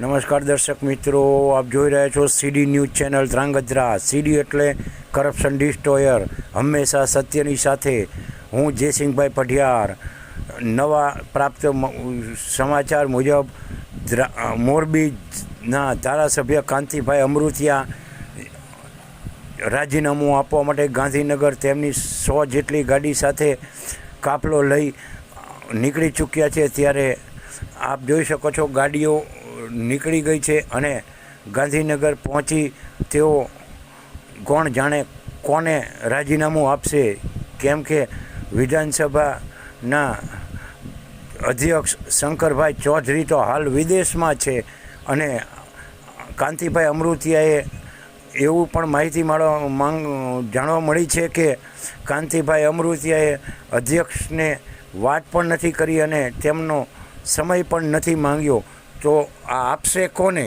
નમસ્કાર દર્શક મિત્રો, આપ જોઈ રહ્યા છો CD news channel Dhrangadhra. CD એટલે કરપ્શન ડિસ્ટ્રોયર, હંમેશા સત્યની સાથે. હું જયસિંહભાઈ પઢિયાર. નવા પ્રાપ્ત સમાચાર મુજબ મોરબીના ધારાસભ્ય કાંતિભાઈ અમૃતિયા રાજીનામું આપવા માટે ગાંધીનગર તેમની સો જેટલી ગાડી સાથે કાફલો લઈ નીકળી ચૂક્યા છે. ત્યારે આપ જોઈ શકો છો ગાડીઓ નીકળી ગઈ છે અને ગાંધીનગર પહોંચી તેઓ કોણ જાણે કોને રાજીનામું આપશે? કેમ કે વિધાનસભાના અધ્યક્ષ શંકરભાઈ ચૌધરી તો હાલ વિદેશમાં છે અને કાંતિભાઈ અમૃતિયાએ એવું પણ માહિતી મળવા માંગ, જાણવા મળી છે કે કાંતિભાઈ અમૃતિયાએ અધ્યક્ષને વાત પણ નથી કરી અને તેમનો સમય પણ નથી માંગ્યો. તો આ આપશે કોને?